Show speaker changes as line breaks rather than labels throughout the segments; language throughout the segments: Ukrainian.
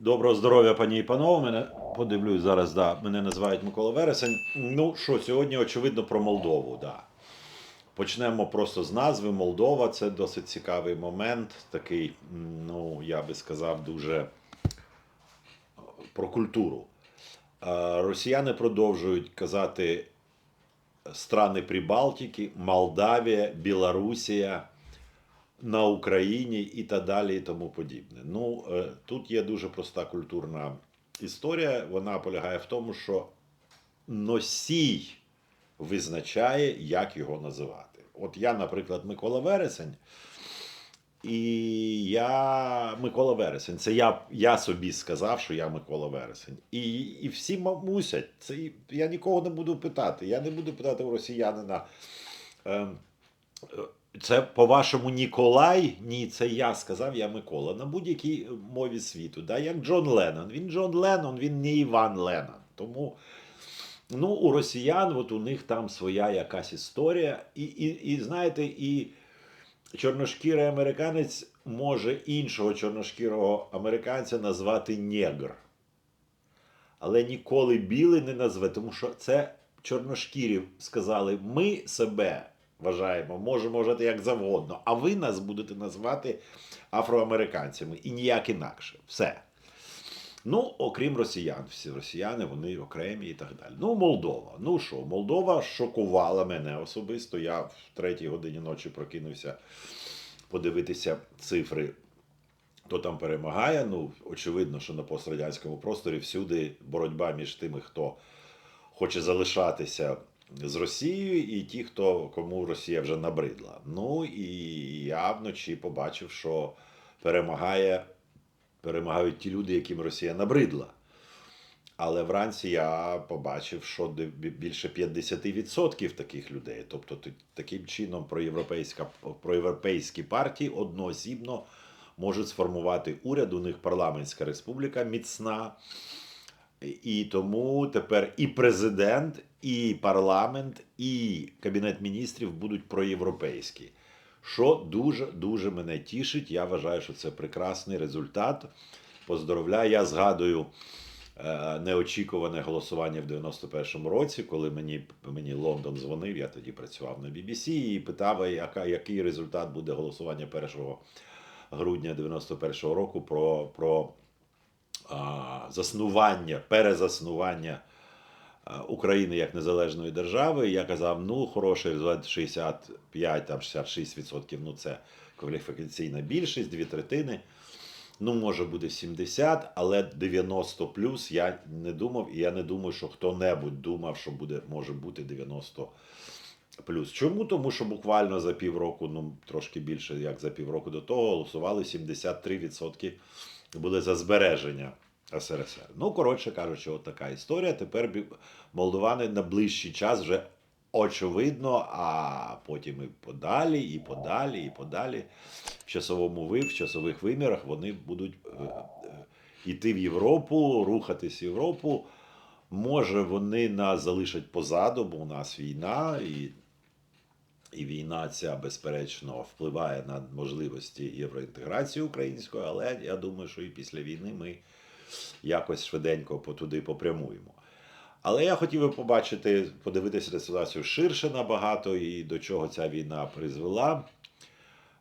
Доброго здоров'я, пані і панове. Мене подивлюсь зараз. Да, мене називають Микола Вересень. Ну що, сьогодні очевидно про Молдову. Да. Почнемо просто з назви. Молдова це досить цікавий момент. Такий, ну я би сказав, дуже про культуру. Росіяни продовжують казати страни Прибалтики, Молдавія, Білорусія на Україні і так далі, і тому подібне. Ну, е, тут є дуже проста культурна історія. Вона полягає в тому, що носій визначає, як його називати. От я, наприклад, Микола Вересень. І я Микола Вересень. Це я, я собі сказав, що я Микола Вересень. І, і всі мусять. Це я нікого не буду питати. Я не буду питати у росіянина. ем, е, Це по-вашому Ніколай? Ні, це я сказав, я Микола. На будь-якій мові світу. Да? Як Джон Леннон. Він Джон Леннон, він не Іван Леннон. Тому ну, у росіян, от у них там своя якась історія. І, і, і знаєте, і чорношкірий американець може іншого чорношкірого американця назвати негр. Але ніколи білий не назве, тому що це чорношкірі сказали: ми себе вважаємо, можемо вважати як завгодно, а ви нас будете назвати афроамериканцями і ніяк інакше. Все. Ну, окрім росіян, всі росіяни, вони окремі і так далі. Ну, Молдова. Ну що, Молдова шокувала мене особисто. Я в третій годині ночі прокинувся подивитися цифри. Хто там перемагає? Ну, очевидно, що на пострадянському просторі всюди боротьба між тими, хто хоче залишатися з Росією, і ті, хто кому Росія вже набридла. Ну і я вночі побачив, що перемагає, перемагають ті люди, яким Росія набридла. Але вранці я побачив, що більше 50% таких людей. Тобто, таким чином проєвропейська, проєвропейські партії одноосібно можуть сформувати уряд. У них парламентська республіка міцна. І тому тепер і президент, і парламент, і кабінет міністрів будуть проєвропейські. Що дуже дуже мене тішить. Я вважаю, що це прекрасний результат. Поздоровляю. Я згадую е, неочікуване голосування в 91-му році, коли мені, мені Лондон дзвонив, я тоді працював на BBC, і питав, яка, який результат буде голосування 1 грудня 91-го року про, про а, заснування, перезаснування України як незалежної держави. Я казав, ну, хороший результат 65, там 66%, ну це кваліфікаційна більшість, дві третини. Ну, може буде 70, але 90 плюс я не думав, і я не думаю, що хто-небудь думав, що буде, може бути 90 плюс. Чому? Тому що буквально за півроку, ну трошки більше, як за півроку до того, голосували 73% були за збереження СРСР. Ну, коротше кажучи, от така історія. Тепер молдовани на ближчий час вже очевидно, а потім і подалі, і подалі, і подалі. В часовому ви, в часових вимірах вони будуть е, е, йти в Європу, рухатись в Європу. Може, вони нас залишать позаду, бо у нас війна, і, і війна ця, безперечно, впливає на можливості євроінтеграції української, але я думаю, що і після війни ми якось швиденько по- туди попрямуємо. Але я хотів би побачити, подивитися на ситуацію ширше набагато і до чого ця війна призвела.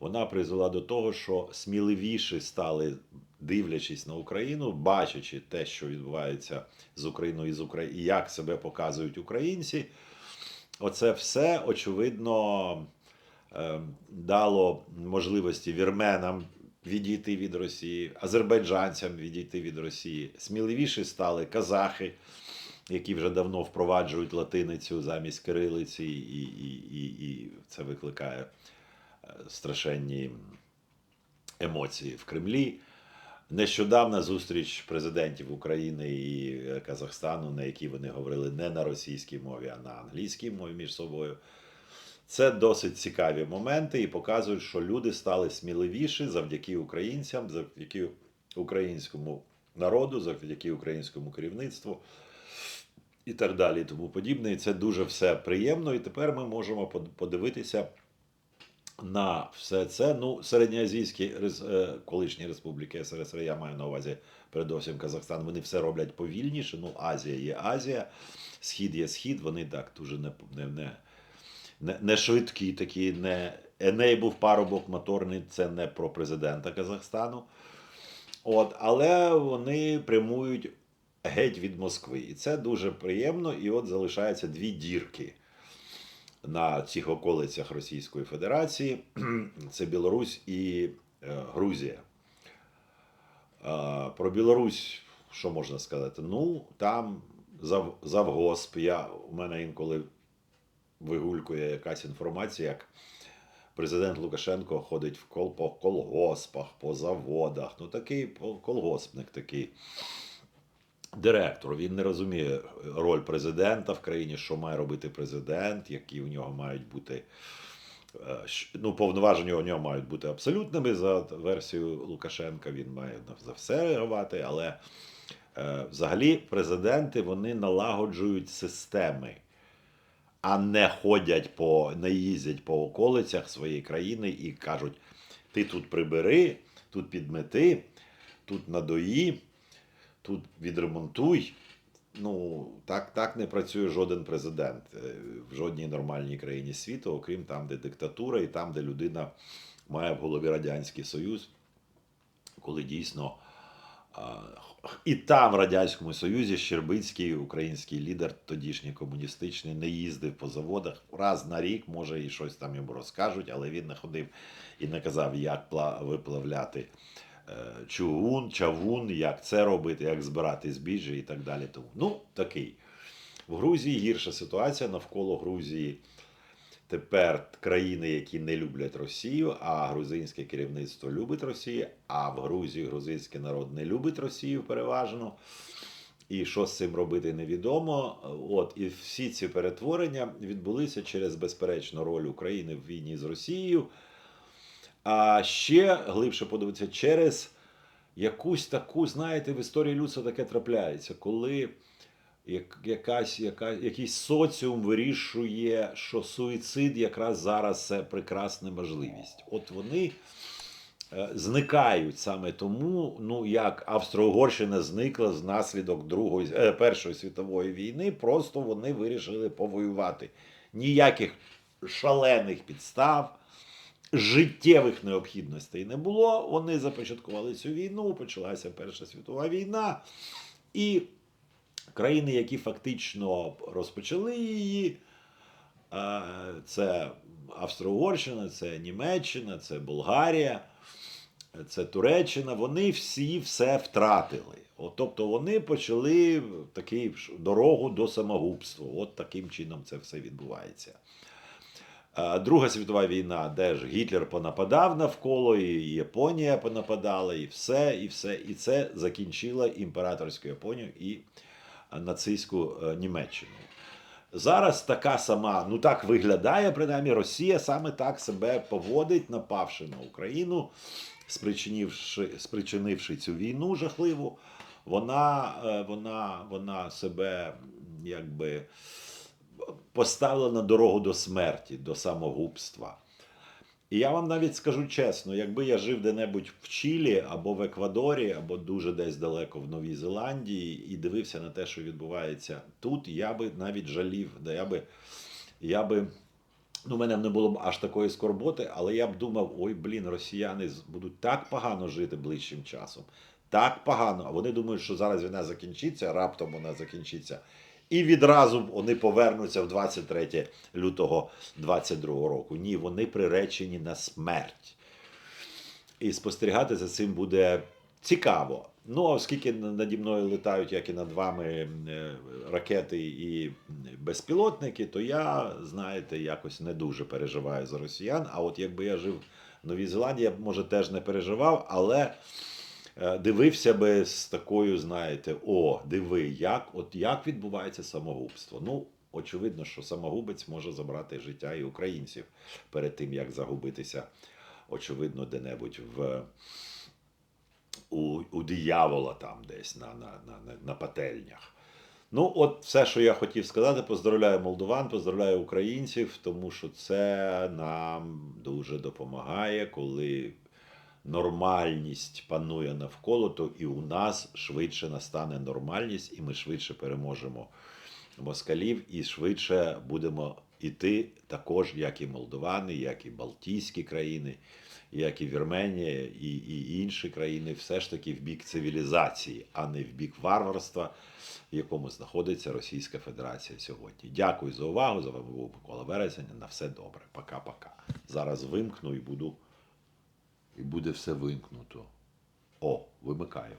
Вона призвела до того, що сміливіші стали, дивлячись на Україну, бачачи те, що відбувається з Україною і з Украї... і як себе показують українці. Оце все, очевидно, е, дало можливості вірменам відійти від Росії, азербайджанцям відійти від Росії. Сміливіші стали казахи, які вже давно впроваджують латиницю замість кирилиці, і, і, і, і це викликає е, страшенні емоції в Кремлі. Нещодавна зустріч президентів України і Казахстану, на якій вони говорили не на російській мові, а на англійській мові між собою. Це досить цікаві моменти і показують, що люди стали сміливіші завдяки українцям, завдяки українському народу, завдяки українському керівництву і так далі, і тому подібне. І це дуже все приємно. І тепер ми можемо подивитися на все це. Ну, середньоазійські е, колишні республіки СРСР, я маю на увазі передовсім Казахстан, вони все роблять повільніше. Ну, Азія є Азія, Схід є Схід, вони так дуже не, не, не, не, швидкі, такі, не Еней був парубок моторний, це не про президента Казахстану. От, але вони прямують геть від Москви. І це дуже приємно. І от залишаються дві дірки на цих околицях Російської Федерації: це Білорусь і е, Грузія. Е, про Білорусь, що можна сказати? Ну, там зав, завгосп. Я, у мене інколи вигулькує якась інформація, як президент Лукашенко ходить в кол, по колгоспах, по заводах. Ну, такий колгоспник такий директор. Він не розуміє роль президента в країні, що має робити президент, які у нього мають бути. е, Ну, повноваження у нього мають бути абсолютними за версією Лукашенка. Він має за все реагувати, але е, взагалі президенти вони налагоджують системи, а не ходять по, не їздять по околицях своєї країни і кажуть: ти тут прибери, тут підмети, тут надої, тут відремонтуй. Ну, так, так не працює жоден президент е, в жодній нормальній країні світу, окрім там, де диктатура, і там, де людина має в голові Радянський Союз, коли дійсно. І там, в Радянському Союзі, Щербицький, український лідер, тодішній комуністичний, не їздив по заводах. Раз на рік, може, і щось там йому розкажуть, але він не ходив і не казав, як виплавляти е, чугун, чавун, як це робити, як збирати збіжжя і так далі. Тому, ну, такий. В Грузії гірша ситуація навколо Грузії. Тепер країни, які не люблять Росію, а грузинське керівництво любить Росію, а в Грузії грузинський народ не любить Росію переважно. І що з цим робити невідомо. От і всі ці перетворення відбулися через безперечну роль України в війні з Росією. А ще глибше подивитися через якусь таку, знаєте, в історії людства таке трапляється, коли якась, яка, якийсь соціум вирішує, що суїцид якраз зараз це прекрасна можливість. От вони е, зникають саме тому, ну як Австро-Угорщина зникла з наслідок Другої е, Першої світової війни, просто вони вирішили повоювати. Ніяких шалених підстав. Життєвих необхідностей не було. Вони започаткували цю війну, почалася Перша світова війна, і країни, які фактично розпочали її, це Австро-Угорщина, це Німеччина, це Болгарія, це Туреччина, вони всі все втратили. От, тобто вони почали таку дорогу до самогубства. От таким чином це все відбувається. Друга світова війна, де ж Гітлер понападав навколо, і Японія понападала, і все, і все. І це закінчило імператорську Японію і нацистську е, Німеччину. Зараз така сама, ну так виглядає, принаймні, Росія саме так себе поводить, напавши на Україну, спричинивши, спричинивши цю війну жахливу. Вона, е, вона, вона себе якби поставила на дорогу до смерті, до самогубства. І я вам навіть скажу чесно, якби я жив де-небудь в Чилі або в Еквадорі, або дуже десь далеко в Новій Зеландії і дивився на те, що відбувається тут, я би навіть жалів, да я би, я би, ну, мене не було б аж такої скорботи, але я б думав: ой, блін, росіяни будуть так погано жити ближчим часом. Так погано. А вони думають, що зараз війна закінчиться, раптом вона закінчиться. І відразу вони повернуться в 23 лютого 22 року. Ні, вони приречені на смерть. І спостерігати за цим буде цікаво. Ну, оскільки наді мною летають, як і над вами, е, ракети і безпілотники, то я, знаєте, якось не дуже переживаю за росіян. А от якби я жив в Новій Зеландії, я б, може, теж не переживав, але дивився би з такою, знаєте, о, диви, як, от як відбувається самогубство. Ну, очевидно, що самогубець може забрати життя і українців перед тим, як загубитися, очевидно, де-небудь в. У, у диявола там десь на, на, на, на, на пательнях. Ну, от все, що я хотів сказати, поздравляю молдован, поздравляю українців, тому що це нам дуже допомагає, коли нормальність панує навколо, то і у нас швидше настане нормальність, і ми швидше переможемо москалів, і швидше будемо іти також, як і молдовани, як і Балтійські країни, як і Вірменія, і, і інші країни, все ж таки в бік цивілізації, а не в бік варварства, в якому знаходиться Російська Федерація сьогодні. Дякую за увагу. За вами був Микола Вересень. На все добре. Пока-пока. Зараз вимкну і буду. І буде все вимкнуто. О, вимикаю.